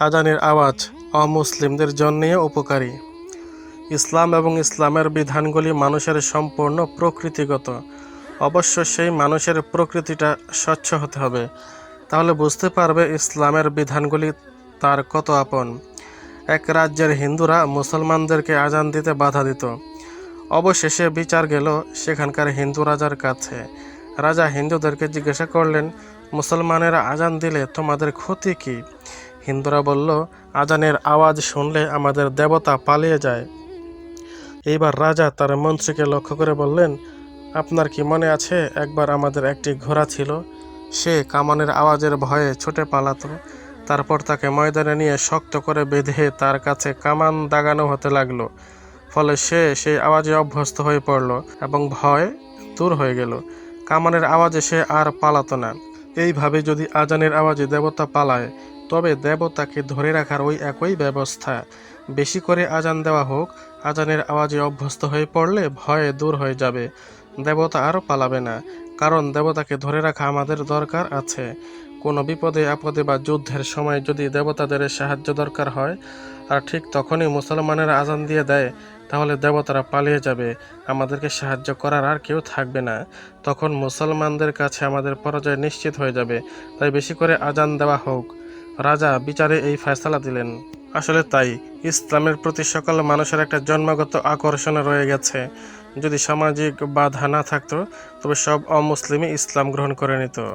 আজানের আওয়াজ অমুসলিমদের জন্যেও উপকারী। ইসলাম এবং ইসলামের বিধানগুলি মানুষের সম্পূর্ণ প্রকৃতিগত। অবশ্য সেই মানুষের প্রকৃতিটা স্বচ্ছ হতে হবে। তাহলে বুঝতে পারবে ইসলামের বিধানগুলি তার কত আপন। এক রাজ্যের হিন্দুরা মুসলমানদেরকে আজান দিতে বাধা দিত। অবশেষে বিচার গেল সেখানকার হিন্দু রাজার কাছে। রাজা হিন্দুদেরকে জিজ্ঞাসা করলেন, মুসলমানেরা আজান দিলে তোমাদের ক্ষতি কী? হিন্দুরা বলল, আজানের আওয়াজ শুনলে আমাদের দেবতা পালিয়ে যায়। এইবার রাজা তার মন্ত্রীকে লক্ষ্য করে বললেন, আপনার কি মনে আছে, একবার আমাদের একটি ঘোড়া ছিল, সে কামানের আওয়াজের ভয়ে ছুটে পালাতো, তারপর তাকে ময়দানে নিয়ে শক্ত করে বেঁধে তার কাছে কামান দাগানো হতে লাগল, ফলে সে সেই আওয়াজে অভ্যস্ত হয়ে পড়ল এবং ভয় দূর হয়ে গেল। কামানের আওয়াজে সে আর পালাতো না। এইভাবে যদি আজানের আওয়াজে দেবতা পালায়, তবে দেবতাকে ধরে রাখার ওই একই ব্যবস্থা। বেশি করে আজান দেওয়া হোক, আজানের আওয়াজে অভ্যস্ত হয়ে পড়লে ভয়ে দূর হয়ে যাবে। দেবতা আরও পালাবে না, কারণ দেবতাকে ধরে রাখা আমাদের দরকার আছে। কোনো বিপদে, আপদে বা যুদ্ধের সময় যদি দেবতাদের সাহায্য দরকার হয়, আর ঠিক তখনই মুসলমানেরা আজান দিয়ে দেয় তাহলে দেবতারা পালিয়ে যাবে। আমাদেরকে সাহায্য করার আর কেউ থাকবে না। তখন মুসলমানদের কাছে আমাদের পরাজয় নিশ্চিত হয়ে যাবে। তাই বেশি করে আজান দেওয়া হোক। রাজা বিচারে এই ফয়সালা দিলেন। আসলে তাই, ইসলামের প্রতি সকল মানুষের একটা জন্মগত আকর্ষণ রয়ে গেছে। যদি সামাজিক বাধা না থাকতো, তবে সব অমুসলিমই ইসলাম গ্রহণ করে নিত।